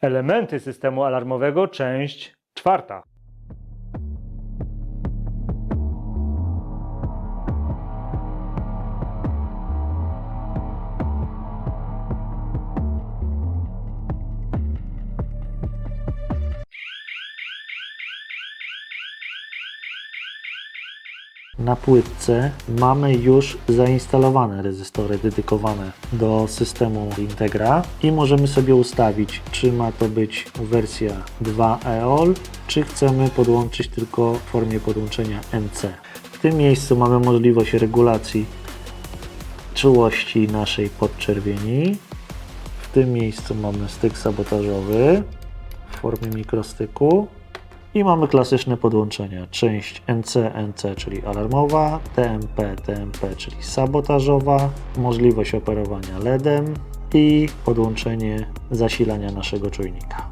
Elementy systemu alarmowego, część czwarta. Na płytce mamy już zainstalowane rezystory dedykowane do systemu Integra i możemy sobie ustawić, czy ma to być wersja 2 EOL, czy chcemy podłączyć tylko w formie podłączenia NC. W tym miejscu mamy możliwość regulacji czułości naszej podczerwieni. W tym miejscu mamy styk sabotażowy w formie mikrostyku. I mamy klasyczne podłączenia. Część NC, NC, czyli alarmowa, TMP, TMP, czyli sabotażowa, możliwość operowania LEDem i podłączenie zasilania naszego czujnika.